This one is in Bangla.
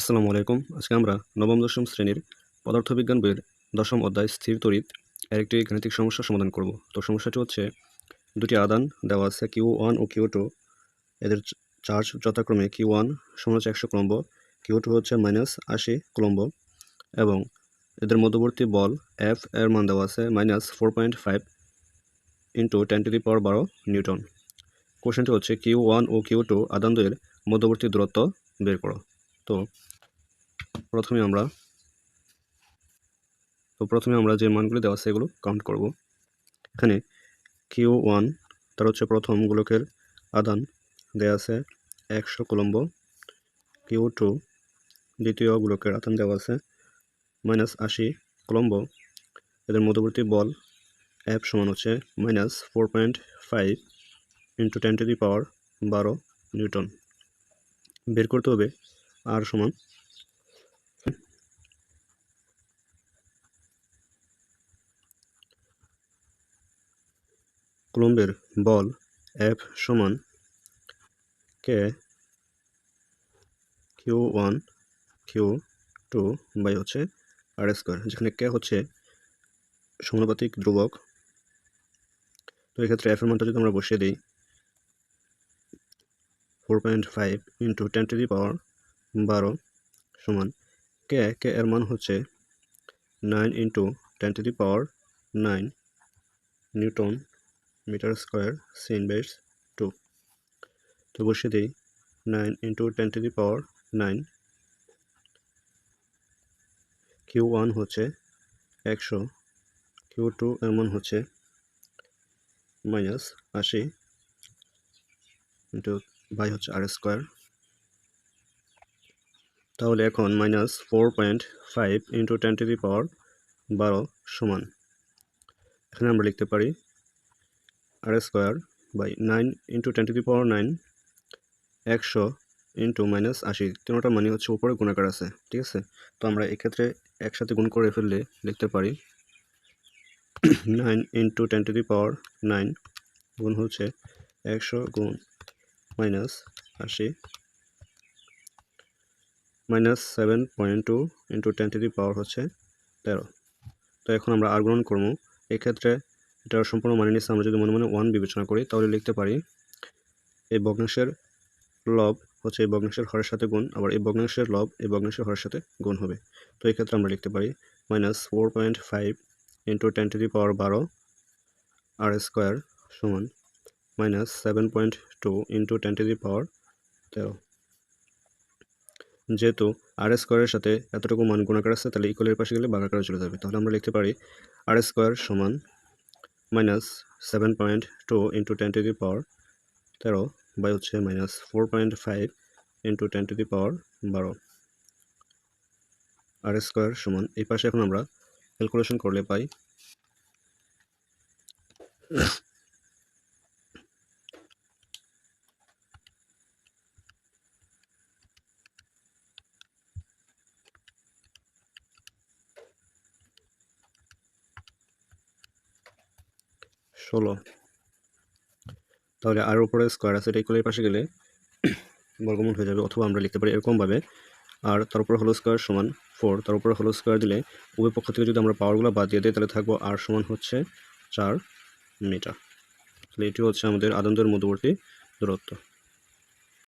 আসসালামু আলাইকুম। আজকে আমরা নবম, দশম শ্রেণির পদার্থবিজ্ঞান বইয়ের দশম অধ্যায় স্থির তড়িৎ এর একটি গাণিতিক সমস্যার সমাধান করব। তো সমস্যাটি হচ্ছে, দুটি আদান দেওয়া আছে কিউ ওয়ান ও কিউ টু। এদের চার্জ যথাক্রমে কিউ ওয়ান সমান হচ্ছে একশো কুলম্ব কিউ টু হচ্ছে মাইনাস আশি কুলম্ব এবং এদের মধ্যবর্তী বল এফ এর মান দেওয়া আছে minus four point five into ten to the power বারো নিউটন। কোশ্চেনটি হচ্ছে কিউ ওয়ান ও কিউ টু আদানদ্বয়ের মধ্যবর্তী দূরত্ব বের করো। তো প্রথমে আমরা, তো প্রথমে আমরা যে মানগুলো দেওয়া আছে এগুলো কাউন্ট করব। এখানে কিউ ওয়ান তার হচ্ছে প্রথম গোলকের আদান দেওয়া আছে একশো কুলম্ব। কিউ টু দ্বিতীয় গোলকের আদান দেওয়া আছে মাইনাস আশি কুলম্ব। এদের মধ্যবর্তী বল এফ সমান হচ্ছে minus four point five into ten to the power বারো নিউটন। বের করতে হবে আর সমান। কুলম্বের বল এফ সমান K Q one Q two by হচ্ছে আর স্কোয়ার, যেখানে কে হচ্ছে সমানুপাতিক ধ্রুবক। তো এক্ষেত্রে এফ এর মানটা যদি আমরা বসিয়ে দিই four point five into ten to the power বারো সমান কে কে এর মান হচ্ছে nine into ten to the power nine newton metre square scene বেস টু তো বসিয়ে দিই nine into ten to the power nine Q one হচ্ছে একশো কিউ টু এমন হচ্ছে মাইনাস আশি ইন্টু বাই হচ্ছে আর স্কোয়ার তাহলে এখন minus four point five into ten to the power বারো সমান। এখানে আমরা লিখতে পারি R square by nine into ten to the power nine একশো ইন্টু মাইনাস আশি। তিনটা মানে হচ্ছে উপরে গুণাকার আছে, ঠিক আছে? তো আমরা এক্ষেত্রে একসাথে গুণ করে ফেললে লিখতে পারি nine into ten to the power nine গুণ হচ্ছে একশো গুণ মাইনাস আশি। Minus seven point two into ten to the power হচ্ছে তেরো। তো এখন আমরা আর গ্রহণ করব। এক্ষেত্রে এটার সম্পূর্ণ মানে নিচ্ছে আমরা যদি মনে মনে ওয়ান বিবেচনা করি, তাহলে লিখতে পারি এই ভগ্নাংশের লব হচ্ছে এই ভগ্নাংশের হরের সাথে গুণ, আবার এই ভগ্নাংশের লব এই ভগ্নাংশের হরের সাথে গুণ হবে। তো এই ক্ষেত্রে আমরা লিখতে পারি minus four point five into ten to the power বারো আর স্কোয়ার সমান minus seven point two into ten to the power তেরো যেহেতু আর স্কোয়ারের সাথে এতটুকু মান গুণাকার আছে, তাহলে ইকুয়ালের পাশে গেলে ভাগাকারে চলে যাবে। তাহলে আমরা লিখতে পারি আর স্কোয়ার সমান minus seven point two into ten to the power তেরো বাই হচ্ছে minus four point five into ten to the power বারো। আর স্কোয়ার সমান এই পাশে এখন আমরা ক্যালকুলেশন করলে পাই ষোলো। তাহলে আর উপরে স্কোয়ার আছে, এটা ইকুয়ালের পাশে গেলে বর্গমূল হয়ে যাবে, অথবা আমরা লিখতে পারি এরকমভাবে। আর তার উপরে হলো স্কোয়ার সমান ফোর তার উপরে হলো স্কোয়ার দিলে উভয় পক্ষ থেকে যদি আমরা পাওয়ারগুলো বাদ দিয়ে দিই, তাহলে থাকব আর সমান হচ্ছে চার মিটার। তাহলে এটি হচ্ছে আমাদের আদন্দের মধ্যবর্তী দূরত্ব।